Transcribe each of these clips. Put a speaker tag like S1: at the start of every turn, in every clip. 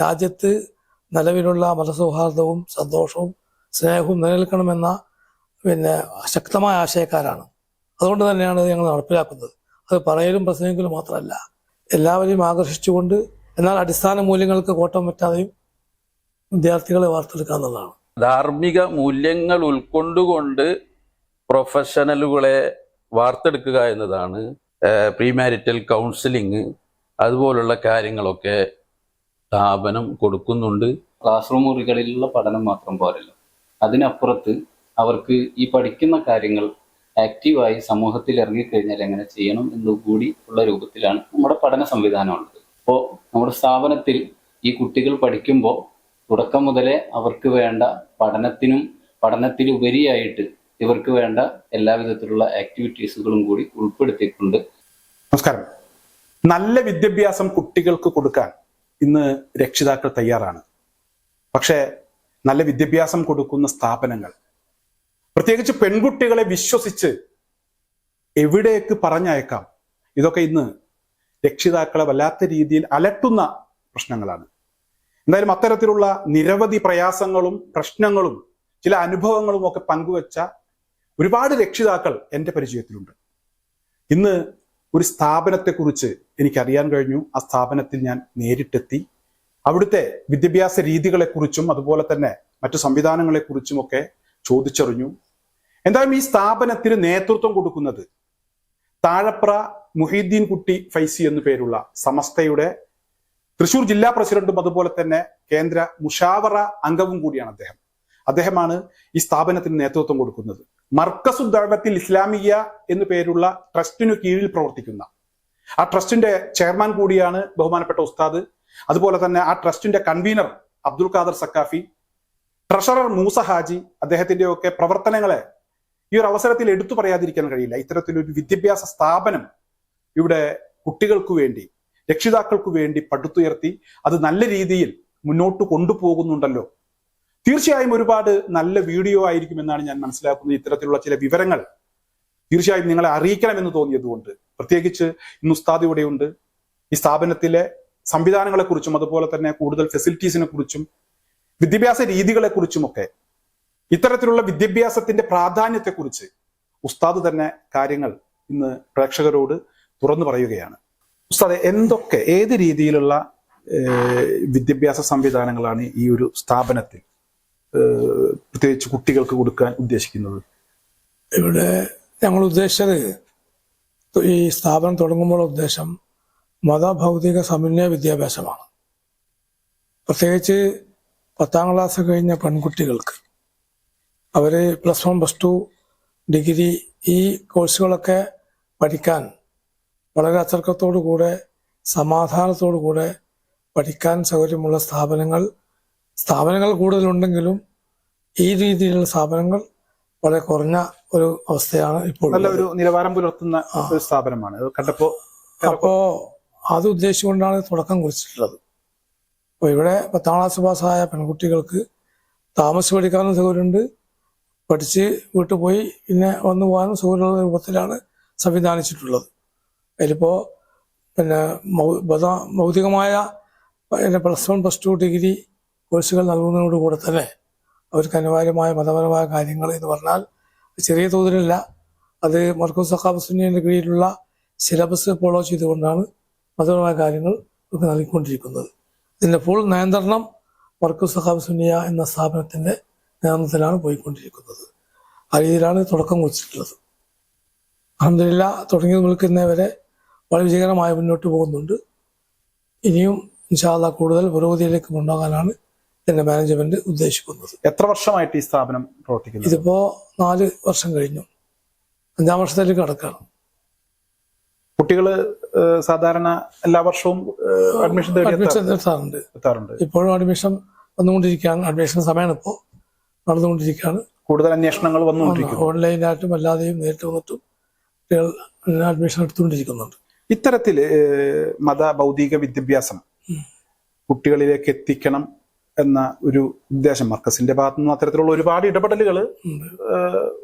S1: രാജ്യത്ത് നിലവിലുള്ള മതസൗഹാർദ്ദവും സന്തോഷവും സ്നേഹവും നിലനിൽക്കണമെന്ന പിന്നെ ശക്തമായ ആശയക്കാരാണ്. അതുകൊണ്ട് തന്നെയാണ് ഞങ്ങൾ നടപ്പിലാക്കുന്നത്. അത് പറയലും പ്രസംഗിക്കലും മാത്രമല്ല. എല്ലാവരെയും ആകർഷിച്ചുകൊണ്ട് എന്നാൽ അടിസ്ഥാന മൂല്യങ്ങൾക്ക് കോട്ടം പറ്റാതെയും വിദ്യാർത്ഥികളെ വാർത്തെടുക്കുക എന്നുള്ളതാണ്
S2: ധാർമ്മിക മൂല്യങ്ങൾ ഉൾക്കൊണ്ടുകൊണ്ട് പ്രൊഫഷണലുകളെ വാർത്തെടുക്കുക എന്നതാണ് പ്രീമാരിറ്റൽ കൗൺസിലിംഗ് അതുപോലുള്ള കാര്യങ്ങളൊക്കെ സ്ഥാപനം കൊടുക്കുന്നുണ്ട്.
S3: ക്ലാസ് റൂം മുറികളിലുള്ള പഠനം മാത്രം പോരല്ലോ. അതിനപ്പുറത്ത് അവർക്ക് ഈ പഠിക്കുന്ന കാര്യങ്ങൾ ആക്റ്റീവായി സമൂഹത്തിൽ ഇറങ്ങിക്കഴിഞ്ഞാൽ എങ്ങനെ ചെയ്യണം എന്നുകൂടി ഉള്ള രൂപത്തിലാണ് നമ്മുടെ പഠന സംവിധാനം ഉള്ളത്. അപ്പോൾ നമ്മുടെ സ്ഥാപനത്തിൽ ഈ കുട്ടികൾ പഠിക്കുമ്പോൾ തുടക്കം മുതലേ അവർക്ക് വേണ്ട പഠനത്തിനും പഠനത്തിലുപരിയായിട്ട് ഇവർക്ക് വേണ്ട എല്ലാവിധത്തിലുള്ള ആക്ടിവിറ്റീസുകളും കൂടി ഉൾപ്പെടുത്തിയിട്ടുണ്ട്.
S4: നമസ്കാരം. നല്ല വിദ്യാഭ്യാസം കുട്ടികൾക്ക് കൊടുക്കാൻ ഇന്ന് രക്ഷിതാക്കൾ തയ്യാറാണ്. പക്ഷേ നല്ല വിദ്യാഭ്യാസം കൊടുക്കുന്ന സ്ഥാപനങ്ങൾ പ്രത്യേകിച്ച് പെൺകുട്ടികളെ വിശ്വസിച്ച് എവിടേക്ക് പറഞ്ഞയക്കാം? ഇതൊക്കെ ഇന്ന് രക്ഷിതാക്കളെ വല്ലാത്ത രീതിയിൽ അലട്ടുന്ന പ്രശ്നങ്ങളാണ്. എന്തായാലും അത്തരത്തിലുള്ള നിരവധി പ്രയാസങ്ങളും പ്രശ്നങ്ങളും ചില അനുഭവങ്ങളും ഒക്കെ പങ്കുവച്ച ഒരുപാട് രക്ഷിതാക്കൾ എന്റെ പരിചയത്തിലുണ്ട്. ഇന്ന് ഒരു സ്ഥാപനത്തെക്കുറിച്ച് എനിക്കറിയാൻ കഴിഞ്ഞു. ആ സ്ഥാപനത്തിൽ ഞാൻ നേരിട്ടെത്തി. അവിടുത്തെ വിദ്യാഭ്യാസ രീതികളെക്കുറിച്ചും അതുപോലെ തന്നെ മറ്റു സംവിധാനങ്ങളെക്കുറിച്ചും ഒക്കെ ചോദിച്ചറിഞ്ഞു. എന്തായാലും ഈ സ്ഥാപനത്തിന് നേതൃത്വം കൊടുക്കുന്നത് താഴപ്ര മുഹീദ്ദീൻ കുട്ടി ഫൈസി എന്നു പേരുള്ള സമസ്തയുടെ തൃശൂർ ജില്ലാ പ്രസിഡന്റും അതുപോലെ തന്നെ കേന്ദ്ര മുഷാവറ അംഗവും കൂടിയാണ് അദ്ദേഹം. അദ്ദേഹമാണ് ഈ സ്ഥാപനത്തിന് നേതൃത്വം കൊടുക്കുന്നത്. മർക്കസുദ്ദാവത്തിൽ ഇസ്ലാമിയ എന്നു പേരുള്ള ട്രസ്റ്റിനു കീഴിൽ പ്രവർത്തിക്കുന്ന. ആ ട്രസ്റ്റിന്റെ ചെയർമാൻ കൂടിയാണ് ബഹുമാനപ്പെട്ട ഉസ്താദ്. അതുപോലെ തന്നെ ആ ട്രസ്റ്റിന്റെ കൺവീനർ അബ്ദുൽ ഖാദർ സക്കാഫി ട്രഷറർ മൂസ ഹാജി അദ്ദേഹത്തിന്റെ ഒക്കെ പ്രവർത്തനങ്ങളെ ഈ ഒരു അവസരത്തിൽ എടുത്തു പറയാതിരിക്കാൻ കഴിയില്ല. ഇത്തരത്തിലൊരു വിദ്യാഭ്യാസ സ്ഥാപനം ഇവിടെ കുട്ടികൾക്ക് വേണ്ടി രക്ഷിതാക്കൾക്ക് വേണ്ടി പടുത്തുയർത്തി അത് നല്ല രീതിയിൽ മുന്നോട്ട് കൊണ്ടുപോകുന്നുണ്ടല്ലോ തീർച്ചയായും ഒരുപാട് നല്ല വീഡിയോ ആയിരിക്കും എന്നാണ് ഞാൻ മനസ്സിലാക്കുന്നത് ഇത്തരത്തിലുള്ള ചില വിവരങ്ങൾ. തീർച്ചയായും നിങ്ങളെ അറിയിക്കണമെന്ന് തോന്നിയതുകൊണ്ട്. പ്രത്യേകിച്ച് ഇന്ന് ഉസ്താദ് ഇവിടെയുണ്ട്. ഈ സ്ഥാപനത്തിലെ സംവിധാനങ്ങളെക്കുറിച്ചും അതുപോലെ തന്നെ കൂടുതൽ ഫെസിലിറ്റീസിനെ കുറിച്ചും വിദ്യാഭ്യാസ രീതികളെക്കുറിച്ചുമൊക്കെ ഇത്തരത്തിലുള്ള വിദ്യാഭ്യാസത്തിന്റെ പ്രാധാന്യത്തെക്കുറിച്ച് ഉസ്താദ് തന്നെ കാര്യങ്ങൾ ഇന്ന് പ്രേക്ഷകരോട് തുറന്നു പറയുകയാണ്. ഉസ്താദ് എന്തൊക്കെ ഏത് രീതിയിലുള്ള വിദ്യാഭ്യാസ സംവിധാനങ്ങളാണ് ഈ ഒരു സ്ഥാപനത്തിൽ പ്രത്യേകിച്ച് കുട്ടികൾക്ക് കൊടുക്കാൻ ഉദ്ദേശിക്കുന്നത്?
S1: ഇവിടെ ഞങ്ങൾ ഉദ്ദേശിച്ചത് ഈ സ്ഥാപനം തുടങ്ങുമ്പോൾ ഉദ്ദേശം മതഭൗതിക സമന്വയ വിദ്യാഭ്യാസമാണ്. പ്രത്യേകിച്ച് പത്താം ക്ലാസ് കഴിഞ്ഞ പെൺകുട്ടികൾക്ക് അവർ plus one plus two degree ഈ കോഴ്സുകളൊക്കെ പഠിക്കാൻ വളരെ അച്ചടക്കത്തോടു കൂടെ സമാധാനത്തോടു കൂടെ പഠിക്കാൻ സൗകര്യമുള്ള സ്ഥാപനങ്ങൾ സ്ഥാപനങ്ങൾ കൂടുതലുണ്ടെങ്കിലും ഈ രീതിയിലുള്ള സ്ഥാപനങ്ങൾ വളരെ കുറഞ്ഞ ഒരു അവസ്ഥയാണ് ഇപ്പോൾ
S4: നല്ല ഒരു നിലവാരം പുലർത്തുന്ന ഒരു സ്ഥാപനമാണ്. കണ്ടപ്പോ
S1: അപ്പോ അത് ഉദ്ദേശിച്ചുകൊണ്ടാണ് തുടക്കം കുറിച്ചിട്ടുള്ളത്. അപ്പോൾ ഇവിടെ പത്താം ക്ലാസ് പാസ്സായ പെൺകുട്ടികൾക്ക് താമസിച്ച് പഠിക്കാനും സൗകര്യമുണ്ട്. പഠിച്ച് വീട്ടിൽ പോയി പിന്നെ വന്നു പോകാനും സൗകര്യമുള്ള രൂപത്തിലാണ് സംവിധാനിച്ചിട്ടുള്ളത്. അതിലിപ്പോൾ പിന്നെ ഭൗതികമായ പിന്നെ plus one plus two degree കോഴ്സുകൾ നൽകുന്നതോടുകൂടെ തന്നെ അവർക്ക് അനിവാര്യമായ മതപരമായ കാര്യങ്ങൾ എന്ന് പറഞ്ഞാൽ ചെറിയ തോതിലല്ല. അത് മർക്കോസ് സഖാബ് സുന്നിയുടെ കീഴിലുള്ള സിലബസ് ഫോളോ ചെയ്തുകൊണ്ടാണ് മതപരമായ കാര്യങ്ങൾ ഇവർക്ക് നൽകിക്കൊണ്ടിരിക്കുന്നത്. ഇതിന്റെ ഫുൾ നിയന്ത്രണം മർക്കോസ് സഖാബ് സുന്നിയ എന്ന സ്ഥാപനത്തിന്റെ നിയന്ത്രണത്തിലാണ് പോയിക്കൊണ്ടിരിക്കുന്നത്. ആ രീതിയിലാണ് തുടക്കം കുറിച്ചിട്ടുള്ളത്. അഹമ്മദില്ല തുടങ്ങി നിൽക്കുന്നവരെ വളരെ വിജയകരമായി മുന്നോട്ട് പോകുന്നുണ്ട്. ഇനിയും ഇൻഷാല്ല കൂടുതൽ പുരോഗതിയിലേക്ക് കൊണ്ടുപോകാനാണ് ഇതിന്റെ മാനേജ്മെന്റ് ഉദ്ദേശിക്കുന്നത്.
S4: എത്ര വർഷമായിട്ട് ഈ സ്ഥാപനം പ്രവർത്തിക്കുന്നു?
S1: ഇതിപ്പോ നാല് വർഷം കഴിഞ്ഞു. അഞ്ചാം വർഷത്തിലേക്ക് കടക്കാണ്.
S4: കുട്ടികൾ സാധാരണ എല്ലാ വർഷവും അഡ്മിഷൻ
S1: അഡ്മിഷൻ എത്താറുണ്ട്?
S4: എത്താറുണ്ട്.
S1: ഇപ്പോഴും അഡ്മിഷൻ വന്നുകൊണ്ടിരിക്കുകയാണ്. അഡ്മിഷൻ സമയമാണ് ഇപ്പോൾ നടന്നുകൊണ്ടിരിക്കുകയാണ്.
S4: കൂടുതൽ അന്വേഷണങ്ങൾ വന്നുകൊണ്ടിരിക്കുന്നു.
S1: ഓൺലൈനായിട്ടും അല്ലാതെയും നേരിട്ട് വന്നിട്ടും കുട്ടികൾ അഡ്മിഷൻ എടുത്തുകൊണ്ടിരിക്കുന്നുണ്ട്.
S4: ഇത്തരത്തിൽ മത ഭൗതിക വിദ്യാഭ്യാസം കുട്ടികളിലേക്ക് എത്തിക്കണം എന്ന ഒരു ഉദ്ദേശം. മർക്കസിന്റെ ഭാഗത്തു നിന്ന് അത്തരത്തിലുള്ള ഒരുപാട് ഇടപെടലുകൾ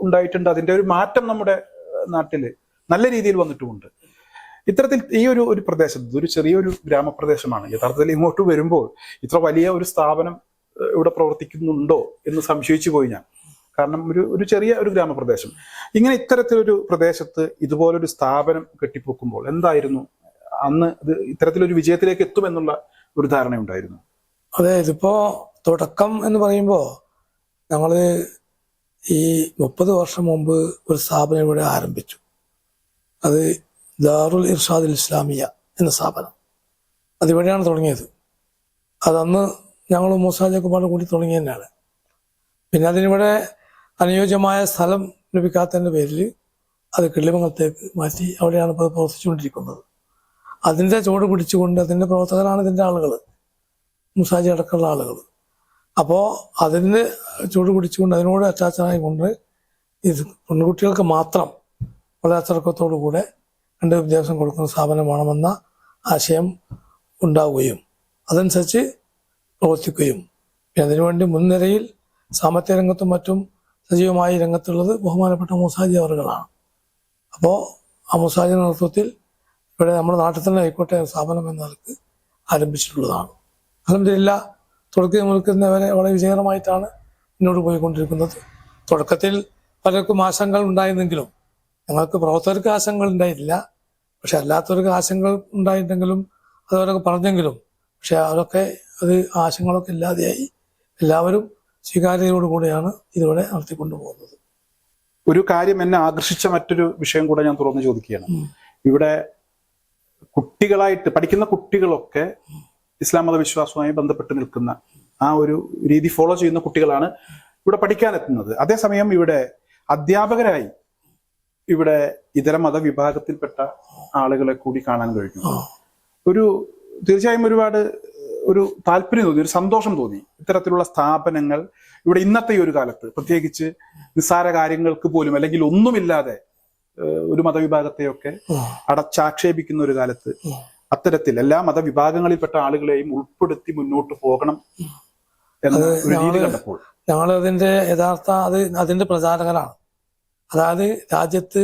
S4: ഉണ്ടായിട്ടുണ്ട്. അതിന്റെ ഒരു മാറ്റം നമ്മുടെ നാട്ടിൽ നാട്ടിൽ നല്ല രീതിയിൽ വന്നിട്ടുമുണ്ട്. ഇത്തരത്തിൽ ഈ ഒരു ഒരു പ്രദേശത്ത് ഇതൊരു ചെറിയൊരു ഗ്രാമപ്രദേശമാണ്. യഥാർത്ഥത്തിൽ ഇങ്ങോട്ട് വരുമ്പോൾ ഇത്ര വലിയ ഒരു സ്ഥാപനം ഇവിടെ പ്രവർത്തിക്കുന്നുണ്ടോ എന്ന് സംശയിച്ചു പോയി ഞാൻ. കാരണം ഒരു ഒരു ചെറിയ ഒരു ഗ്രാമപ്രദേശം. ഇങ്ങനെ ഇത്തരത്തിലൊരു പ്രദേശത്ത് ഇതുപോലൊരു സ്ഥാപനം കെട്ടിപ്പൊക്കുമ്പോൾ എന്തായിരുന്നു? അന്ന് ഇത് ഇത്തരത്തിലൊരു വിജയത്തിലേക്ക് എത്തുമെന്നുള്ള ഒരു ധാരണയുണ്ടായിരുന്നു.
S1: അതെ ഇതിപ്പോ തുടക്കം എന്ന് പറയുമ്പോ ഞങ്ങൾ ഈ മുപ്പത് വർഷം മുമ്പ് ഒരു സ്ഥാപനം ഇവിടെ ആരംഭിച്ചു. അത് ദാറുൽ ഇർഷാദുൽ ഇസ്ലാമിയ എന്ന സ്ഥാപനം. അതിവിടെയാണ് തുടങ്ങിയത്. അതന്ന് ഞങ്ങൾ മൂസാജക്കുമാരുടെ കൂടി തുടങ്ങി തന്നെയാണ്. പിന്നെ അതിനിവിടെ അനുയോജ്യമായ സ്ഥലം ലഭിക്കാത്തതിന്റെ പേരിൽ അത് കിള്ളിമംഗലത്തേക്ക് മാറ്റി അവിടെയാണ് ഇപ്പോൾ പ്രവർത്തിച്ചുകൊണ്ടിരിക്കുന്നത്. അതിന്റെ ചുവട് പിടിച്ചുകൊണ്ട് അതിന്റെ പ്രവർത്തകരാണ് ഇതിന്റെ ആളുകൾ മുസാജി അടക്കമുള്ള ആളുകൾ അപ്പോൾ അതിന് ചൂട് പിടിച്ചുകൊണ്ട് അതിനോട് അറ്റാച്ചനായി കൊണ്ട് ഇത് പെൺകുട്ടികൾക്ക് മാത്രം വളരെ അച്ചടക്കത്തോടു കൂടെ രണ്ട് വിദ്യാഭ്യാസം കൊടുക്കുന്ന സ്ഥാപനം വേണമെന്ന ആശയം ഉണ്ടാവുകയും അതനുസരിച്ച് പ്രവർത്തിക്കുകയും. അതിനുവേണ്ടി മുൻനിരയിൽ സാമ്പത്തിക രംഗത്തും മറ്റും സജീവമായി രംഗത്തുള്ളത് ബഹുമാനപ്പെട്ട മുസാജി അവറുകളാണ്. അപ്പോൾ ആ മുസാജി നേതൃത്വത്തിൽ ഇവിടെ നമ്മുടെ നാട്ടിൽ തന്നെ ആയിക്കോട്ടെ സ്ഥാപനം എന്ന നിലയ്ക്ക് ആരംഭിച്ചിട്ടുള്ളതാണ്. അലഹമില്ല തുടക്കം നിൽക്കുന്നവരെ വളരെ വിജയകരമായിട്ടാണ് മുന്നോട്ട് പോയിക്കൊണ്ടിരിക്കുന്നത്. തുടക്കത്തിൽ പലർക്കും ആശങ്കകൾ ഉണ്ടായിരുന്നെങ്കിലും ഞങ്ങൾക്ക് പ്രവർത്തകർക്ക് ആശങ്കകൾ ഉണ്ടായിട്ടില്ല. പക്ഷെ അല്ലാത്തവർക്ക് ആശങ്കകൾ ഉണ്ടായിട്ടുണ്ടെങ്കിലും അതവരൊക്കെ പറഞ്ഞെങ്കിലും പക്ഷെ അവരൊക്കെ അത് ആശങ്കകളൊക്കെ ഇല്ലാതെയായി എല്ലാവരും സ്വീകാര്യതയോടുകൂടിയാണ് ഇതോടെ നടത്തിക്കൊണ്ടു പോകുന്നത്
S4: ഒരു കാര്യം എന്നെ ആകർഷിച്ച മറ്റൊരു വിഷയം കൂടെ ഞാൻ തുറന്നു ചോദിക്കുകയാണ്. ഇവിടെ കുട്ടികളായിട്ട് പഠിക്കുന്ന കുട്ടികളൊക്കെ ഇസ്ലാം മതവിശ്വാസവുമായി ബന്ധപ്പെട്ട് നിൽക്കുന്ന ആ ഒരു രീതി ഫോളോ ചെയ്യുന്ന കുട്ടികളാണ് ഇവിടെ പഠിക്കാനെത്തുന്നത്. അതേസമയം ഇവിടെ അധ്യാപകരായി ഇവിടെ ഇതര മതവിഭാഗത്തിൽപ്പെട്ട ആളുകളെ കൂടി കാണാൻ കഴിഞ്ഞു. ഒരു തീർച്ചയായും ഒരുപാട് ഒരു താല്പര്യം തോന്നി ഒരു സന്തോഷം തോന്നി. ഇത്തരത്തിലുള്ള സ്ഥാപനങ്ങൾ ഇവിടെ ഇന്നത്തെ ഈ ഒരു കാലത്ത് പ്രത്യേകിച്ച് നിസ്സാര കാര്യങ്ങൾക്ക് പോലും അല്ലെങ്കിൽ ഒന്നുമില്ലാതെ ഒരു മതവിഭാഗത്തെയൊക്കെ അടച്ചാക്ഷേപിക്കുന്ന ഒരു കാലത്ത്. അത്തരത്തിൽ എല്ലാ മതവിഭാഗങ്ങളിൽപ്പെട്ട ആളുകളെയും ഉൾപ്പെടുത്തി മുന്നോട്ട് പോകണം എന്ന് ഒരു രീതി കണ്ടപ്പോൾ.
S1: ഞങ്ങൾ അതിന്റെ യഥാർത്ഥ അത് അതിന്റെ പ്രചാരകരാണ്. അതായത് രാജ്യത്ത്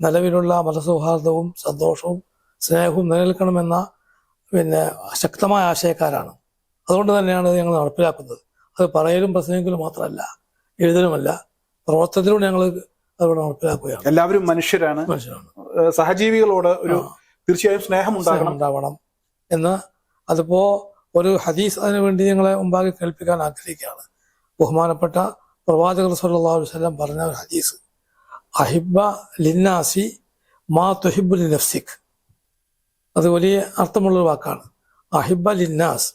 S1: നിലവിലുള്ള മതസൗഹാർദ്ദവും സന്തോഷവും സ്നേഹവും നിലനിൽക്കണമെന്ന പിന്നെ ശക്തമായ ആശയക്കാരാണ്. അതുകൊണ്ട് തന്നെയാണ് ഞങ്ങൾ നടപ്പിലാക്കുന്നത്. അത് പറയലും പ്രസംഗിക്കലും മാത്രമല്ല എഴുതലുമല്ല പ്രവർത്തനത്തിലൂടെ ഞങ്ങൾ അതുകൊണ്ട് നടപ്പിലാക്കുകയാണ്.
S4: എല്ലാവരും മനുഷ്യരാണ്.
S1: മനുഷ്യരാണ്.
S4: സഹജീവികളോട് ഒരു. തീർച്ചയായും സ്നേഹം ഉണ്ടാകണം
S1: ഉണ്ടാവണം എന്ന് അതിപ്പോ ഒരു ഹദീസ് അതിനു വേണ്ടി ഞങ്ങളെ മുമ്പാകെ കേൾപ്പിക്കാൻ ആഗ്രഹിക്കുകയാണ്. ബഹുമാനപ്പെട്ട പ്രവാചകർ വസല്ലം പറഞ്ഞ ഒരു ഹദീസ്. അഹിബ ലിന്നാസി മാ തുഹിബു നഫ്സിഖ് അത് വലിയ അർത്ഥമുള്ളൊരു വാക്കാണ്. അഹിബ ലിന്നാസ്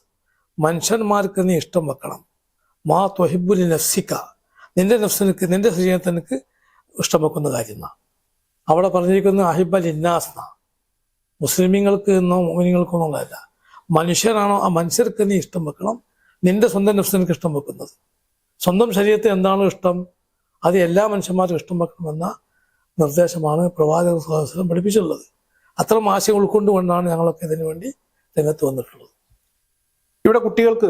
S1: മനുഷ്യന്മാർക്ക് നീ ഇഷ്ടം വെക്കണം. മാ തൊഹിബുൽ നഫ്സിക്ക നിന്റെ നഫ്സിനക്ക് നിന്റെ ശരീരത്തിനക്ക് ഇഷ്ടം വെക്കുന്ന കാര്യം എന്നാ. അവിടെ പറഞ്ഞിരിക്കുന്നത് അഹിബ ലിന്നാസ് എന്നാ മുസ്ലിമീങ്ങൾക്ക് എന്നോ മോമിനികൾക്കോ എന്നുള്ളതല്ല മനുഷ്യരാണോ ആ മനുഷ്യർക്ക് നീ ഇഷ്ടം വെക്കണം. നിന്റെ സ്വന്തം നഫ്സിനക്ക് ഇഷ്ടം വെക്കുന്നത്. സ്വന്തം ശരീരത്തെ എന്താണോ ഇഷ്ടം അത് എല്ലാ മനുഷ്യന്മാർക്കും ഇഷ്ടം വെക്കണമെന്ന നിർദ്ദേശമാണ് പ്രവാചക സ്വാതന്ത്ര്യം പഠിപ്പിച്ചിട്ടുള്ളത്. അത്തരം ആശയം ഉൾക്കൊണ്ടുകൊണ്ടാണ് ഞങ്ങളൊക്കെ ഇതിനു വേണ്ടി രംഗത്ത് വന്നിട്ടുള്ളത്.
S4: ഇവിടെ കുട്ടികൾക്ക്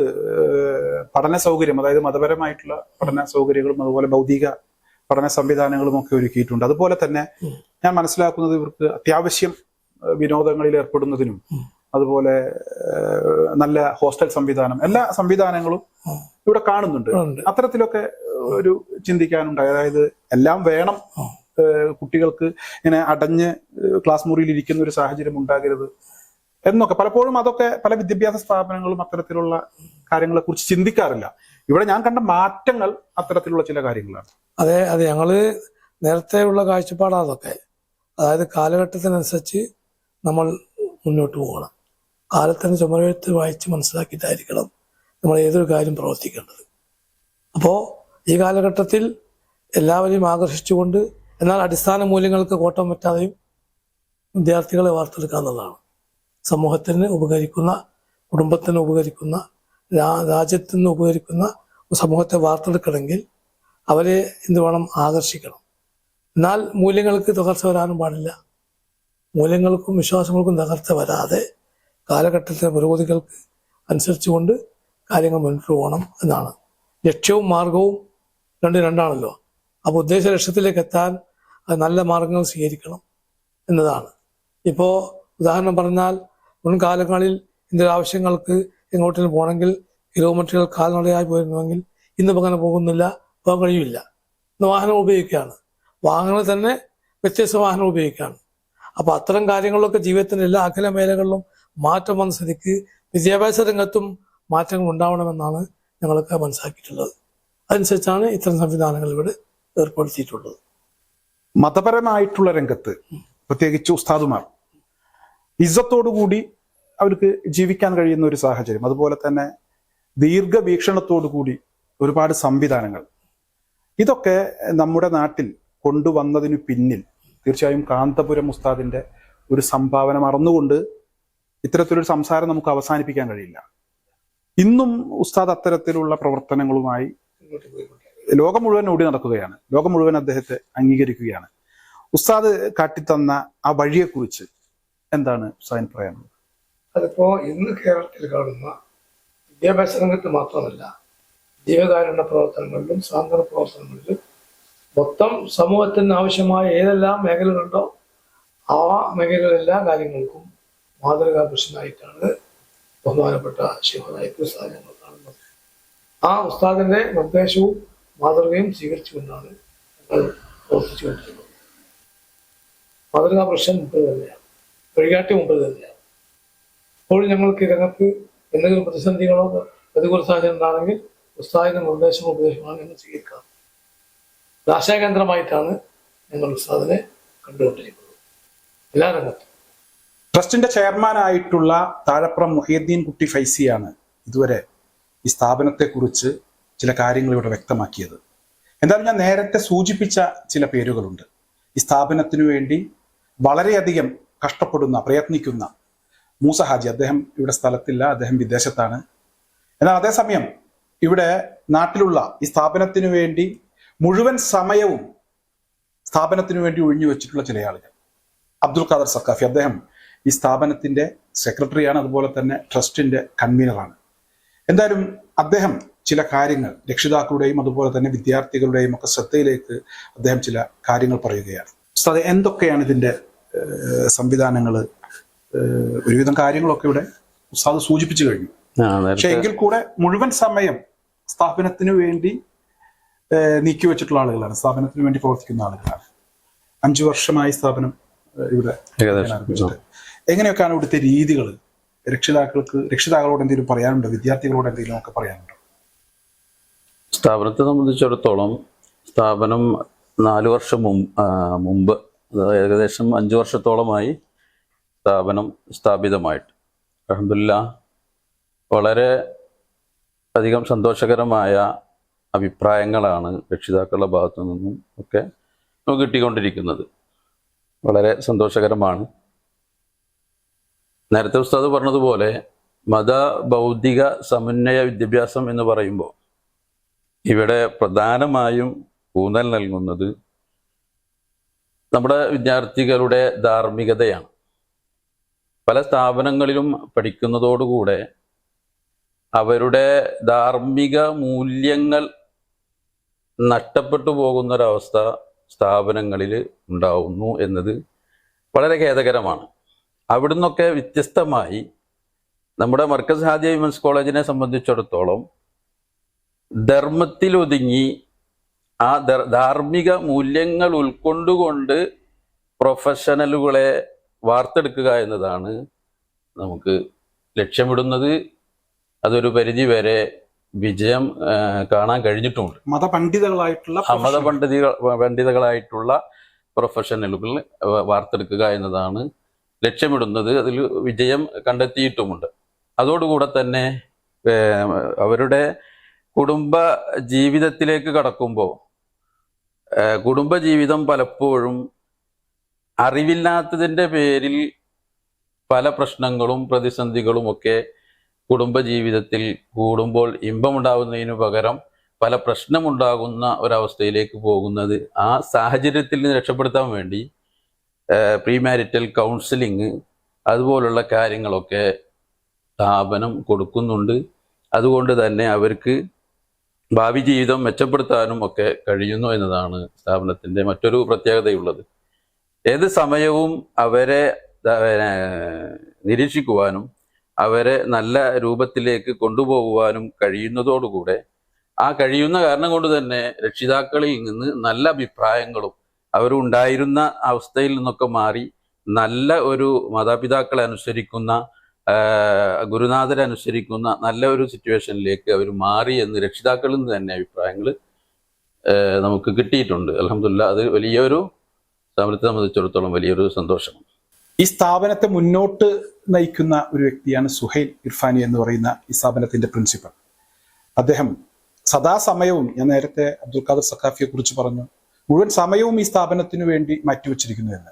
S4: പഠന സൗകര്യം അതായത് മതപരമായിട്ടുള്ള പഠന സൗകര്യങ്ങളും അതുപോലെ ഭൗതിക പഠന സംവിധാനങ്ങളും ഒക്കെ ഒരുക്കിയിട്ടുണ്ട്. അതുപോലെ തന്നെ ഞാൻ മനസ്സിലാക്കുന്നത് ഇവർക്ക് അത്യാവശ്യം വിനോദങ്ങളിൽ ഏർപ്പെടുന്നതിനും അതുപോലെ നല്ല ഹോസ്റ്റൽ സംവിധാനം എല്ലാ സംവിധാനങ്ങളും ഇവിടെ കാണുന്നുണ്ട്. അത്തരത്തിലൊക്കെ ഒരു ചിന്തിക്കാനുണ്ടായി. അതായത് എല്ലാം വേണം കുട്ടികൾക്ക് ഇങ്ങനെ അടഞ്ഞ് ക്ലാസ് മുറിയിൽ ഇരിക്കുന്ന ഒരു സാഹചര്യം ഉണ്ടാകരുത് എന്നൊക്കെ. പലപ്പോഴും അതൊക്കെ പല വിദ്യാഭ്യാസ സ്ഥാപനങ്ങളും അത്തരത്തിലുള്ള കാര്യങ്ങളെ കുറിച്ച് ചിന്തിക്കാറില്ല. ഇവിടെ ഞാൻ കണ്ട മാറ്റങ്ങൾ അത്തരത്തിലുള്ള ചില കാര്യങ്ങളാണ്.
S1: അതെ അതെ. ഞങ്ങൾ നേരത്തെ ഉള്ള കാഴ്ചപ്പാടാണ് അതൊക്കെ. അതായത് കാലഘട്ടത്തിനനുസരിച്ച് നമ്മൾ മുന്നോട്ട് പോകണം. കാലത്തിന് ചുമരെഴുത്ത് വായിച്ച് മനസ്സിലാക്കിയിട്ടായിരിക്കണം നമ്മൾ ഏതൊരു കാര്യം പ്രവർത്തിക്കേണ്ടത്. അപ്പോൾ ഈ കാലഘട്ടത്തിൽ എല്ലാവരെയും ആകർഷിച്ചുകൊണ്ട് എന്നാൽ അടിസ്ഥാന മൂല്യങ്ങൾക്ക് കോട്ടം പറ്റാതെയും വിദ്യാർത്ഥികളെ വാർത്തെടുക്കുക എന്നുള്ളതാണ്. സമൂഹത്തിന് ഉപകരിക്കുന്ന കുടുംബത്തിന് ഉപകരിക്കുന്ന രാജ്യത്തിന് ഉപകരിക്കുന്ന സമൂഹത്തെ വാർത്തെടുക്കണമെങ്കിൽ അവരെ എന്ത് വേണം ആകർഷിക്കണം. എന്നാൽ മൂല്യങ്ങൾക്ക് തകർച്ച വരാനും പാടില്ല. മൂല്യങ്ങൾക്കും വിശ്വാസങ്ങൾക്കും തകർച്ച വരാതെ കാലഘട്ടത്തിലെ പുരോഗതികൾക്ക് അനുസരിച്ചുകൊണ്ട് കാര്യങ്ങൾ മുന്നോട്ട് പോകണം എന്നാണ്. ലക്ഷ്യവും മാർഗവും രണ്ട് രണ്ടാണല്ലോ. അപ്പോൾ ഉദ്ദേശ ലക്ഷ്യത്തിലേക്ക് എത്താൻ നല്ല മാർഗങ്ങൾ സ്വീകരിക്കണം എന്നതാണ്. ഇപ്പോൾ ഉദാഹരണം പറഞ്ഞാൽ മുൻകാലങ്ങളിൽ ഇതിന്റെ ആവശ്യങ്ങൾക്ക് എങ്ങോട്ടേലും പോകണമെങ്കിൽ കിലോമീറ്ററുകൾ കാൽനടയായി പോയിരുന്നുവെങ്കിൽ ഇന്നിപ്പോൾ അങ്ങനെ പോകുന്നില്ല പോകാൻ കഴിയില്ല. ഇന്ന് വാഹനം ഉപയോഗിക്കുകയാണ്. വാഹനങ്ങൾ തന്നെ വ്യത്യസ്ത വാഹനം ഉപയോഗിക്കുകയാണ്. അപ്പോൾ അത്തരം കാര്യങ്ങളിലൊക്കെ ജീവിതത്തിന്റെ എല്ലാ അഖില മേഖലകളിലും മാറ്റം വന്ന സ്ഥിതിക്ക് വിദ്യാഭ്യാസ രംഗത്തും മാറ്റങ്ങൾ ഉണ്ടാവണമെന്നാണ് ഞങ്ങളൊക്കെ മനസ്സിലാക്കിയിട്ടുള്ളത്. അതനുസരിച്ചാണ് ഇത്തരം സംവിധാനങ്ങൾ ഇവിടെ ഏർപ്പെടുത്തിയിട്ടുള്ളത്.
S4: മതപരമായിട്ടുള്ള രംഗത്ത് പ്രത്യേകിച്ച് ഉസ്താദുമാർ ഇസ്സത്തോടുകൂടി അവർക്ക് ജീവിക്കാൻ കഴിയുന്ന ഒരു സാഹചര്യം. അതുപോലെ തന്നെ ദീർഘവീക്ഷണത്തോടു കൂടി ഒരുപാട് സംവിധാനങ്ങൾ. ഇതൊക്കെ നമ്മുടെ നാട്ടിൽ കൊണ്ടുവന്നതിനു പിന്നിൽ തീർച്ചയായും കാന്തപുരം ഉസ്താദിന്റെ ഒരു സംഭാവന മറന്നുകൊണ്ട് ഇത്തരത്തിലൊരു സംസാരം നമുക്ക് അവസാനിപ്പിക്കാൻ കഴിയില്ല. ഇന്നും ഉസ്താദ് അത്തരത്തിലുള്ള പ്രവർത്തനങ്ങളുമായി ലോകം മുഴുവൻ ഓടി നടക്കുകയാണ്. ലോകം മുഴുവൻ അദ്ദേഹത്തെ അംഗീകരിക്കുകയാണ്. ഉസ്താദ് കാട്ടിത്തന്ന ആ വഴിയെക്കുറിച്ച് എന്താണ് ഉസ്താദിന് പറയാനുള്ളത്?
S1: അതിപ്പോ ഇന്ന് കേരളത്തിൽ കാണുന്ന വിദ്യാഭ്യാസ രംഗത്ത് മാത്രമല്ല ജീവകാരുണ്യ പ്രവർത്തനങ്ങളിലും സാന്ത്വന പ്രവർത്തനങ്ങളിലും മൊത്തം സമൂഹത്തിന് ആവശ്യമായ ഏതെല്ലാം മേഖലകളുണ്ടോ ആ മേഖലകളിലെല്ലാ കാര്യങ്ങൾക്കും മാതൃകാ പുരുഷനായിട്ടാണ് ബഹുമാനപ്പെട്ട ശിവനായിക്ക് ഉസ്താദ് കാണുന്നത്. ആ ഉസ്താദിന്റെ നിർദ്ദേശവും മാതൃകയും സ്വീകരിച്ചുകൊണ്ടാണ് ഞങ്ങൾ പ്രവർത്തിച്ചുകൊണ്ടിരുന്നത് മാതൃകാ പുരുഷൻ മുമ്പ് തന്നെയാണ്. വഴികാട്ടി മുമ്പ് തന്നെയാണ്. അപ്പോൾ ഞങ്ങൾക്ക് രംഗത്ത് എന്തെങ്കിലും പ്രതിസന്ധികളോ പ്രതികൂല സാഹചര്യം ഉണ്ടാണെങ്കിൽ ഉസ്താദിന്റെ നിർദ്ദേശമോ ഉപദേശമാണ് ഞങ്ങൾ സ്വീകരിക്കുക ഇത് ആശയകേന്ദ്രമായിട്ടാണ് ഞങ്ങൾ ഉസ്താദിനെ കണ്ടുകൊണ്ടിരിക്കുന്നത്. എല്ലാ രംഗത്തും
S4: ട്രസ്റ്റിന്റെ ചെയർമാനായിട്ടുള്ള താഴപ്പുറം മുഹീദ്ദീൻ കുട്ടി ഫൈസിയാണ് ഇതുവരെ ഈ സ്ഥാപനത്തെ കുറിച്ച് ചില കാര്യങ്ങൾ ഇവിടെ വ്യക്തമാക്കിയത്. എന്തായാലും ഞാൻ നേരത്തെ സൂചിപ്പിച്ച ചില പേരുകളുണ്ട്. ഈ സ്ഥാപനത്തിനു വേണ്ടി വളരെയധികം കഷ്ടപ്പെടുന്ന പ്രയത്നിക്കുന്ന മൂസ ഹാജി. അദ്ദേഹം ഇവിടെ സ്ഥലത്തില്ല അദ്ദേഹം വിദേശത്താണ്. എന്നാൽ അതേസമയം ഇവിടെ നാട്ടിലുള്ള ഈ സ്ഥാപനത്തിനു വേണ്ടി മുഴുവൻ സമയവും സ്ഥാപനത്തിനു വേണ്ടി ഒഴിഞ്ഞു വെച്ചിട്ടുള്ള ചില ആളുകൾ. അബ്ദുൽ ഖാദർ സക്കാഫി അദ്ദേഹം ഈ സ്ഥാപനത്തിന്റെ സെക്രട്ടറിയാണ് അതുപോലെ തന്നെ ട്രസ്റ്റിന്റെ കൺവീനറാണ് എന്തായാലും അദ്ദേഹം ചില കാര്യങ്ങൾ രക്ഷിതാക്കളുടെയും അതുപോലെ തന്നെ വിദ്യാർത്ഥികളുടെയും ഒക്കെ ശ്രദ്ധയിലേക്ക് അദ്ദേഹം ചില കാര്യങ്ങൾ പറയുകയാണ്. ഉസ്താദ് എന്തൊക്കെയാണ് ഇതിന്റെ സംവിധാനങ്ങൾ ഒരുവിധം കാര്യങ്ങളൊക്കെ ഇവിടെ ഉസ്താദ് സൂചിപ്പിച്ചു കഴിഞ്ഞു. പക്ഷെ എങ്കിൽ കൂടെ മുഴുവൻ സമയം സ്ഥാപനത്തിന് വേണ്ടി നീക്കി വെച്ചിട്ടുള്ള ആളുകളാണ്. സ്ഥാപനത്തിന് വേണ്ടി പ്രവർത്തിക്കുന്ന ആളുകളാണ്. അഞ്ചു വർഷമായി സ്ഥാപനം ഇവിടെ എങ്ങനെയൊക്കെയാണ് ഇവിടുത്തെ രീതികൾ രക്ഷിതാക്കൾക്ക് രക്ഷിതാക്കളോട് എന്തെങ്കിലും പറയാനുണ്ടോ? വിദ്യാർത്ഥികളോട് എന്തെങ്കിലും ഒക്കെ പറയാനുണ്ടോ?
S2: സ്ഥാപനത്തെ സംബന്ധിച്ചിടത്തോളം സ്ഥാപനം നാല് വർഷം മുമ്പ് മുമ്പ് അതായത് ഏകദേശം അഞ്ച് വർഷത്തോളമായി സ്ഥാപനം സ്ഥാപിതമായിട്ട്. അഹമ്മദില്ല വളരെ അധികം സന്തോഷകരമായ അഭിപ്രായങ്ങളാണ് രക്ഷിതാക്കളുടെ ഭാഗത്തു നിന്നും ഒക്കെ നമുക്ക് കിട്ടിക്കൊണ്ടിരിക്കുന്നത്. വളരെ സന്തോഷകരമാണ്. നേരത്തെ ഉസ്താദ് പറഞ്ഞതുപോലെ മത ബൗദ്ധിക സമന്വയ വിദ്യാഭ്യാസം എന്ന് പറയുമ്പോൾ ഇവിടെ പ്രധാനമായും ഊന്നൽ നൽകുന്നത് നമ്മുടെ വിദ്യാർത്ഥികളുടെ ധാർമ്മികതയാണ്. പല സ്ഥാപനങ്ങളിലും പഠിക്കുന്നതോടുകൂടെ അവരുടെ ധാർമ്മിക മൂല്യങ്ങൾ നഷ്ടപ്പെട്ടു പോകുന്നൊരവസ്ഥ സ്ഥാപനങ്ങളിൽ ഉണ്ടാവുന്നു എന്നത് വളരെ ഖേദകരമാണ്. അവിടുന്നൊക്കെ വ്യത്യസ്തമായി നമ്മുടെ മർക്കസ് ഹാദിയ വിമൻസ് കോളേജിനെ സംബന്ധിച്ചിടത്തോളം ധർമ്മത്തിലൊതുങ്ങി ആ ധർ- ധാർമ്മിക മൂല്യങ്ങൾ ഉൾക്കൊണ്ടുകൊണ്ട് പ്രൊഫഷണലുകളെ വാർത്തെടുക്കുക എന്നതാണ് നമുക്ക് ലക്ഷ്യമിടുന്നത്. അതൊരു പരിധി വരെ വിജയം കാണാൻ കഴിഞ്ഞിട്ടുമുണ്ട്
S4: മതപണ്ഡിതകളായിട്ടുള്ള
S2: അമത പണ്ഡിതികൾ പണ്ഡിതകളായിട്ടുള്ള പ്രൊഫഷണലുകൾ വാർത്തെടുക്കുക എന്നതാണ് ലക്ഷ്യമിടുന്നത്. അതിൽ വിജയം കണ്ടെത്തിയിട്ടുമുണ്ട്. അതോടുകൂടെ തന്നെ അവരുടെ കുടുംബ ജീവിതത്തിലേക്ക് കടക്കുമ്പോൾ കുടുംബ ജീവിതം പലപ്പോഴും അറിവില്ലാത്തതിന്റെ പേരിൽ പല പ്രശ്നങ്ങളും പ്രതിസന്ധികളും ഒക്കെ കുടുംബ ജീവിതത്തിൽ കൂടുമ്പോൾ ഇമ്പമുണ്ടാകുന്നതിനു പകരം പല പ്രശ്നമുണ്ടാകുന്ന ഒരവസ്ഥയിലേക്ക് പോകുന്നത്. ആ സാഹചര്യത്തിൽ നിന്ന് രക്ഷപ്പെടുത്താൻ വേണ്ടി പ്രീമാരിറ്റൽ കൗൺസിലിങ് അതുപോലുള്ള കാര്യങ്ങളൊക്കെ സ്ഥാപനം കൊടുക്കുന്നുണ്ട്. അതുകൊണ്ട് തന്നെ അവർക്ക് ഭാവി ജീവിതം മെച്ചപ്പെടുത്താനും ഒക്കെ കഴിയുന്നു എന്നതാണ് സ്ഥാപനത്തിന്റെ മറ്റൊരു പ്രത്യേകതയുള്ളത്. ഏത് സമയവും അവരെ നിരീക്ഷിക്കുവാനും അവരെ നല്ല രൂപത്തിലേക്ക് കൊണ്ടുപോകുവാനും കഴിയുന്നതോടുകൂടെ ആ കഴിയുന്ന കാരണം കൊണ്ട് തന്നെ രക്ഷിതാക്കളിൽ നിന്ന് നല്ല അഭിപ്രായങ്ങളും അവരുണ്ടായിരുന്ന അവസ്ഥയിൽ നിന്നൊക്കെ മാറി നല്ല ഒരു മാതാപിതാക്കളെ അനുസരിക്കുന്ന ഗുരുനാഥരെ അനുസരിക്കുന്ന നല്ല ഒരു സിറ്റുവേഷനിലേക്ക് അവർ മാറി എന്ന് രക്ഷിതാക്കളിൽ നിന്ന് തന്നെ അഭിപ്രായങ്ങൾ നമുക്ക് കിട്ടിയിട്ടുണ്ട്. അലഹമില്ല അത് വലിയൊരു സമരത്തെ സംബന്ധിച്ചിടത്തോളം വലിയൊരു സന്തോഷമാണ്.
S4: ഈ സ്ഥാപനത്തെ മുന്നോട്ട് നയിക്കുന്ന ഒരു വ്യക്തിയാണ് സുഹൈൽ ഇർഫാനി എന്ന് പറയുന്ന ഈ സ്ഥാപനത്തിന്റെ പ്രിൻസിപ്പൽ. അദ്ദേഹം സദാസമയവും ഞാൻ നേരത്തെ അബ്ദുൽ ഖാദർ സഖാഫിയെ കുറിച്ച് പറഞ്ഞു മുഴുവൻ സമയവും ഈ സ്ഥാപനത്തിനു വേണ്ടി മാറ്റിവെച്ചിരിക്കുന്നു എന്ന്.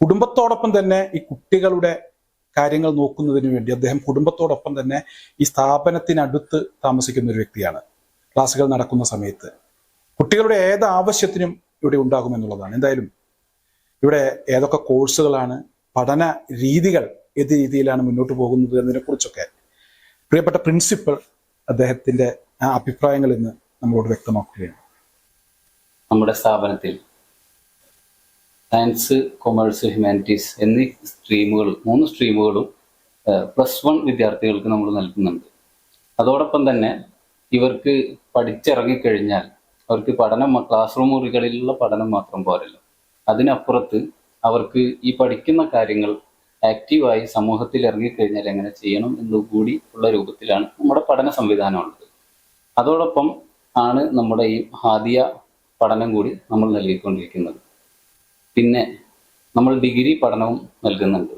S4: കുടുംബത്തോടൊപ്പം തന്നെ ഈ കുട്ടികളുടെ കാര്യങ്ങൾ നോക്കുന്നതിന് വേണ്ടി അദ്ദേഹം കുടുംബത്തോടൊപ്പം തന്നെ ഈ സ്ഥാപനത്തിനടുത്ത് താമസിക്കുന്ന ഒരു വ്യക്തിയാണ്. ക്ലാസ്സുകൾ നടക്കുന്ന സമയത്ത്. കുട്ടികളുടെ ഏത് ആവശ്യത്തിനും ഇവിടെ ഉണ്ടാകുമെന്നുള്ളതാണ്. എന്തായാലും ഇവിടെ ഏതൊക്കെ കോഴ്സുകളാണ് പഠന രീതികൾ ഏത് രീതിയിലാണ് മുന്നോട്ട് പോകുന്നത് എന്നതിനെക്കുറിച്ചൊക്കെ പ്രിയപ്പെട്ട പ്രിൻസിപ്പൽ അദ്ദേഹത്തിന്റെ ആ അഭിപ്രായങ്ങൾ ഇന്ന് നമ്മളോട് വ്യക്തമാക്കുകയാണ്.
S3: നമ്മുടെ സ്ഥാപനത്തിൽ സയൻസ് കൊമേഴ്സ് ഹ്യൂമാനിറ്റീസ് എന്നീ സ്ട്രീമുകൾ മൂന്ന് സ്ട്രീമുകളും പ്ലസ് വൺ വിദ്യാർത്ഥികൾക്ക് നമ്മൾ നൽകുന്നുണ്ട്. അതോടൊപ്പം തന്നെ ഇവർക്ക് പഠിച്ചിറങ്ങിക്കഴിഞ്ഞാൽ അവർക്ക് പഠനം ക്ലാസ് റൂം മുറികളിലുള്ള പഠനം മാത്രം പോരല്ലോ. അതിനപ്പുറത്ത് അവർക്ക് ഈ പഠിക്കുന്ന കാര്യങ്ങൾ ആക്റ്റീവായി സമൂഹത്തിൽ ഇറങ്ങിക്കഴിഞ്ഞാൽ എങ്ങനെ ചെയ്യണം എന്നുകൂടി ഉള്ള രൂപത്തിലാണ് നമ്മുടെ പഠന സംവിധാനമുള്ളത് അതോടൊപ്പം ആണ് നമ്മുടെ ഈ ഹാദിയ പഠനം കൂടി നമ്മൾ നൽകിക്കൊണ്ടിരിക്കുന്നത്. പിന്നെ നമ്മൾ ഡിഗ്രി പഠനവും നൽകുന്നുണ്ട്.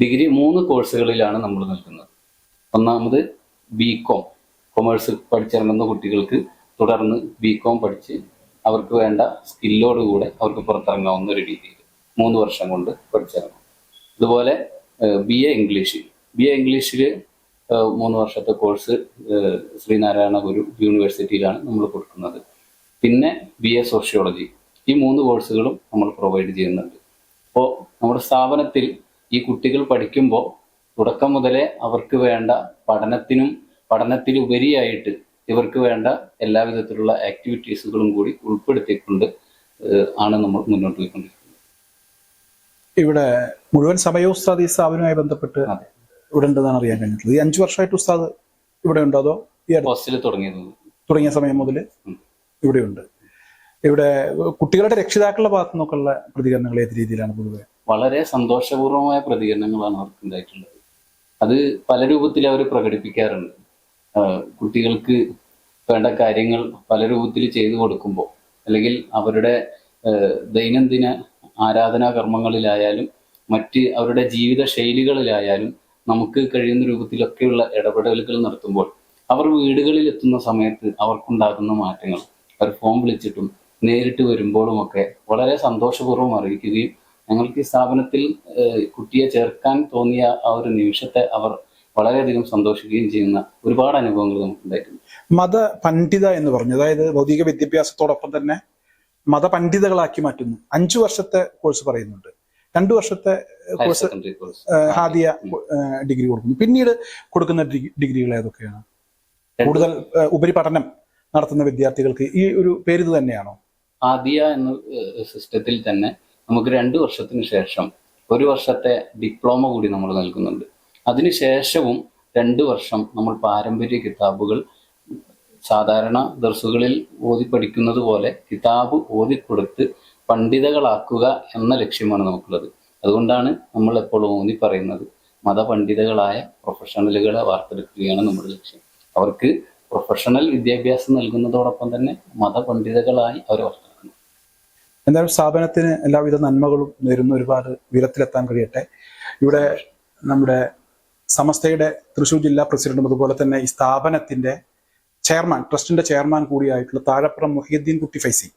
S3: ഡിഗ്രി മൂന്ന് കോഴ്സുകളിലാണ് നമ്മൾ നൽകുന്നത്. ഒന്നാമത് ബി കോം കൊമേഴ്സ് പഠിച്ചിറങ്ങുന്ന കുട്ടികൾക്ക് തുടർന്ന് ബി കോം പഠിച്ച് അവർക്ക് വേണ്ട സ്കില്ലോടുകൂടെ അവർക്ക് പുറത്തിറങ്ങാവുന്ന ഒരു രീതിയിൽ. മൂന്ന് വർഷം കൊണ്ട് പഠിച്ചിറങ്ങും അതുപോലെ B A English B A ഇംഗ്ലീഷിൽ മൂന്ന് വർഷത്തെ കോഴ്സ് ശ്രീനാരായണ ഗുരു യൂണിവേഴ്സിറ്റിയിലാണ് നമ്മൾ കൊടുക്കുന്നത്. പിന്നെ ബി എ സോഷ്യോളജി ഈ മൂന്ന് കോഴ്സുകളും നമ്മൾ പ്രൊവൈഡ് ചെയ്യുന്നുണ്ട്. അപ്പോൾ നമ്മുടെ സ്ഥാപനത്തിൽ ഈ കുട്ടികൾ പഠിക്കുമ്പോൾ തുടക്കം മുതലേ അവർക്ക് വേണ്ട പഠനത്തിനും പഠനത്തിലുപരിയായിട്ട് ഇവർക്ക് വേണ്ട എല്ലാവിധത്തിലുള്ള ആക്ടിവിറ്റീസുകളും കൂടി ഉൾപ്പെടുത്തിക്കൊണ്ട് ആണ് നമ്മൾ മുന്നോട്ട് പോയിക്കൊണ്ടിരിക്കുന്നത്.
S4: ഇവിടെ മുഴുവൻ സമയ ഉസ്താദ് ഈ സ്ഥാപനവുമായി ബന്ധപ്പെട്ട്. ഇവിടെ ഉണ്ടെന്നാണ് അറിയാൻ കഴിഞ്ഞിട്ടുള്ളത്. ഈ അഞ്ചു വർഷമായിട്ട് ഉസ്താദ് ഇവിടെ ഉണ്ടോ അതോ ഈ
S3: ഹോസ്റ്റലിൽ തുടങ്ങിയത്?
S4: തുടങ്ങിയ സമയം മുതൽ
S3: ഇവിടെ
S4: ഇവിടെയുണ്ട്. ഇവിടെ കുട്ടികളുടെ രക്ഷിതാക്കളുടെ ഭാഗത്തു നിന്നൊക്കെയുള്ള പ്രതികരണങ്ങൾ ഏത് രീതിയിലാണ് പൊതുവെ?
S3: വളരെ സന്തോഷപൂർവമായ പ്രതികരണങ്ങളാണ് അവർക്ക് ഉണ്ടായിട്ടുള്ളത്. അത് പല രൂപത്തിൽ അവർ പ്രകടിപ്പിക്കാറുണ്ട്. കുട്ടികൾക്ക് വേണ്ട കാര്യങ്ങൾ പല രൂപത്തിൽ ചെയ്തു കൊടുക്കുമ്പോൾ അല്ലെങ്കിൽ അവരുടെ ദൈനംദിന ആരാധനാ കർമ്മങ്ങളിലായാലും മറ്റ് അവരുടെ ജീവിത ശൈലികളിലായാലും നമുക്ക് കഴിയുന്ന രൂപത്തിലൊക്കെയുള്ള ഇടപെടലുകൾ നടത്തുമ്പോൾ അവർ വീടുകളിൽ എത്തുന്ന സമയത്ത് അവർക്കുണ്ടാകുന്ന മാറ്റങ്ങൾ അവർ ഫോൺ വിളിച്ചിട്ടും നേരിട്ട് വരുമ്പോഴുമൊക്കെ വളരെ സന്തോഷപൂർവം അറിയിക്കുകയും ഞങ്ങൾക്ക് ഈ സ്ഥാപനത്തിൽ കുട്ടിയെ ചേർക്കാൻ തോന്നിയ ആ ഒരു നിമിഷത്തെ അവർ വളരെയധികം സന്തോഷിക്കുകയും ചെയ്യുന്ന ഒരുപാട് അനുഭവങ്ങൾ നമുക്ക് ഉണ്ടായിട്ടുണ്ട്
S4: മത പണ്ഡിത എന്ന് പറഞ്ഞു അതായത് ഭൗതിക വിദ്യാഭ്യാസത്തോടൊപ്പം തന്നെ മതപണ്ഡിതകളാക്കി മാറ്റുന്നു. അഞ്ചു വർഷത്തെ കോഴ്സ് പറയുന്നുണ്ട്. രണ്ടു വർഷത്തെ കോഴ്സ്
S3: ആദ്യ
S4: ഹാദിയ ഡിഗ്രി കൊടുക്കുന്നു. പിന്നീട് കൊടുക്കുന്ന ഡിഗ്രികൾ ഏതൊക്കെയാണ്? കൂടുതൽ ഉപരിപഠനം നടത്തുന്ന വിദ്യാർത്ഥികൾക്ക് ഈ ഒരു പേര് ഇത് തന്നെയാണോ?
S3: ആദ്യ എന്ന സിസ്റ്റത്തിൽ തന്നെ നമുക്ക് രണ്ടു വർഷത്തിന് ശേഷം ഒരു വർഷത്തെ ഡിപ്ലോമ കൂടി നമ്മൾ നൽകുന്നുണ്ട്. അതിനുശേഷവും രണ്ട് വർഷം നമ്മൾ പാരമ്പര്യ കിതാബുകൾ സാധാരണ ദർസുകളിൽ ഓതി പഠിക്കുന്നത് പോലെ കിതാബ് ഓതിക്കൊടുത്ത് പണ്ഡിതകളാക്കുക എന്ന ലക്ഷ്യമാണ് നമുക്കുള്ളത്. അതുകൊണ്ടാണ് നമ്മൾ എപ്പോഴും ഊന്നി പറയുന്നത് മതപണ്ഡിതകളായ പ്രൊഫഷണലുകളെ വാർത്തെടുക്കുകയാണ് നമ്മുടെ ലക്ഷ്യം. അവർക്ക് പ്രൊഫഷണൽ വിദ്യാഭ്യാസം നൽകുന്നതോടൊപ്പം തന്നെ മതപണ്ഡിതകളായി അവരെ വാർത്തെടുക്കണം.
S4: എന്തായാലും സ്ഥാപനത്തിന് എല്ലാവിധ നന്മകളും നേരുന്ന ഒരുപാട് ഉയരത്തിലെത്താൻ കഴിയട്ടെ. ഇവിടെ നമ്മുടെ സമസ്തയുടെ തൃശൂർ ജില്ലാ പ്രസിഡന്റും അതുപോലെ തന്നെ ഈ സ്ഥാപനത്തിന്റെ ചെയർമാൻ ട്രസ്റ്റിന്റെ ചെയർമാൻ കൂടിയായിട്ടുള്ള താഴപ്പുറം മുഹിയുദ്ദീൻ കുട്ടി ഫൈസി.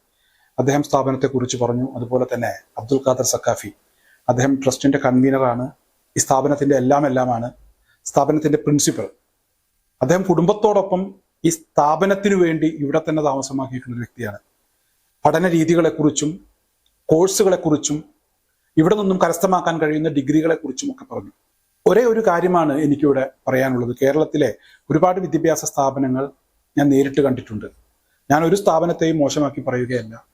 S4: അദ്ദേഹം സ്ഥാപനത്തെ കുറിച്ച് പറഞ്ഞു. അതുപോലെ തന്നെ അബ്ദുൽ ഖാദർ സക്കാഫി അദ്ദേഹം ട്രസ്റ്റിന്റെ കൺവീനറാണ്. ഈ സ്ഥാപനത്തിന്റെ എല്ലാം എല്ലാമാണ്. സ്ഥാപനത്തിന്റെ പ്രിൻസിപ്പൽ. അദ്ദേഹം കുടുംബത്തോടൊപ്പം ഈ സ്ഥാപനത്തിനു വേണ്ടി ഇവിടെ തന്നെ താമസമാക്കിയിട്ടുള്ള ഒരു വ്യക്തിയാണ്. പഠന രീതികളെക്കുറിച്ചും കോഴ്സുകളെക്കുറിച്ചും ഇവിടെ നിന്നും കരസ്ഥമാക്കാൻ കഴിയുന്ന ഡിഗ്രികളെക്കുറിച്ചും ഒക്കെ പറഞ്ഞു. ഒരേ ഒരു കാര്യമാണ് എനിക്കിവിടെ പറയാനുള്ളത്. കേരളത്തിലെ ഒരുപാട് വിദ്യാഭ്യാസ സ്ഥാപനങ്ങൾ ഞാൻ നേരിട്ട് കണ്ടിട്ടുണ്ട്. ഞാൻ ഒരു സ്ഥാപനത്തെയും മോശമാക്കി പറയുകയല്ല.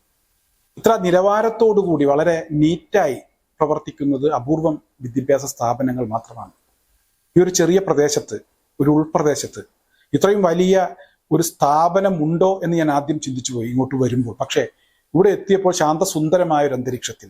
S4: ഇത്ര നിലവാരത്തോടുകൂടി വളരെ നീറ്റായി പ്രവർത്തിക്കുന്നത് അപൂർവം വിദ്യാഭ്യാസ സ്ഥാപനങ്ങൾ മാത്രമാണ്. ഈ ഒരു ചെറിയ പ്രദേശത്ത് ഒരു ഉൾപ്രദേശത്ത് ഇത്രയും വലിയ ഒരു സ്ഥാപനം ഉണ്ടോ എന്ന് ഞാൻ ആദ്യം ചിന്തിച്ചു പോയി ഇങ്ങോട്ട് വരുമ്പോൾ. പക്ഷേ ഇവിടെ എത്തിയപ്പോൾ ശാന്തസുന്ദരമായ ഒരു അന്തരീക്ഷത്തിൽ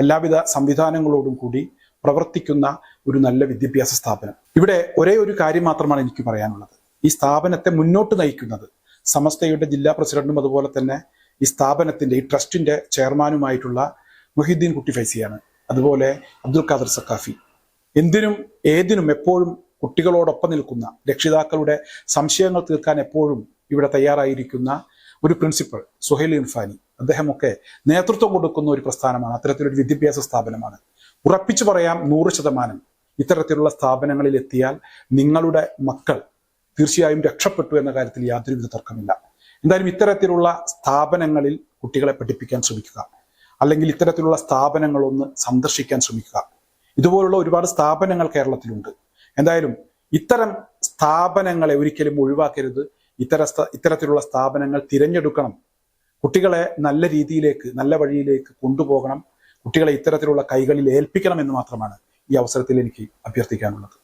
S4: എല്ലാവിധ സംവിധാനങ്ങളോടും കൂടി പ്രവർത്തിക്കുന്ന ഒരു നല്ല വിദ്യാഭ്യാസ സ്ഥാപനം. ഇവിടെ ഒരേ ഒരു കാര്യം മാത്രമാണ് എനിക്ക് പറയാനുള്ളത്. ഈ സ്ഥാപനത്തെ മുന്നോട്ട് നയിക്കുന്നത്. സമസ്തയുടെ ജില്ലാ പ്രസിഡന്റും അതുപോലെ തന്നെ ഈ സ്ഥാപനത്തിന്റെ ഈ ട്രസ്റ്റിന്റെ ചെയർമാനുമായിട്ടുള്ള മുഹിദ്ദീൻ കുട്ടി ഫൈസിയാണ്. അതുപോലെ അബ്ദുൽ ഖാദർ സക്കാഫി എന്തിനും ഏതിനും എപ്പോഴും കുട്ടികളോടൊപ്പം നിൽക്കുന്ന രക്ഷിതാക്കളുടെ സംശയങ്ങൾ തീർക്കാൻ എപ്പോഴും ഇവിടെ തയ്യാറായിരിക്കുന്ന ഒരു പ്രിൻസിപ്പൾ സുഹൈൽ ഇർഫാനി. അദ്ദേഹമൊക്കെ നേതൃത്വം കൊടുക്കുന്ന ഒരു പ്രസ്ഥാനമാണ്. അത്തരത്തിലൊരു വിദ്യാഭ്യാസ സ്ഥാപനമാണ്. ഉറപ്പിച്ചു പറയാം നൂറ് ശതമാനം. ഇത്തരത്തിലുള്ള സ്ഥാപനങ്ങളിൽ എത്തിയാൽ നിങ്ങളുടെ മക്കൾ തീർച്ചയായും രക്ഷപ്പെട്ടു എന്ന കാര്യത്തിൽ യാതൊരുവിധ തർക്കമില്ല. എന്തായാലും ഇത്തരത്തിലുള്ള സ്ഥാപനങ്ങളിൽ കുട്ടികളെ പഠിപ്പിക്കാൻ ശ്രമിക്കുക. അല്ലെങ്കിൽ ഇത്തരത്തിലുള്ള സ്ഥാപനങ്ങളൊന്ന് സന്ദർശിക്കാൻ ശ്രമിക്കുക. ഇതുപോലുള്ള ഒരുപാട് സ്ഥാപനങ്ങൾ കേരളത്തിലുണ്ട്. എന്തായാലും ഇത്തരം സ്ഥാപനങ്ങളെ ഒരിക്കലും ഒഴിവാക്കരുത്. ഇത്തര ഇത്തരത്തിലുള്ള സ്ഥാപനങ്ങൾ തിരഞ്ഞെടുക്കണം. കുട്ടികളെ നല്ല രീതിയിലേക്ക് നല്ല വഴിയിലേക്ക് കൊണ്ടുപോകണം. കുട്ടികളെ ഇത്തരത്തിലുള്ള കൈകളിൽ ഏൽപ്പിക്കണം എന്ന് മാത്രമാണ് ഈ അവസരത്തിൽ എനിക്ക് അഭ്യർത്ഥിക്കാനുള്ളത്.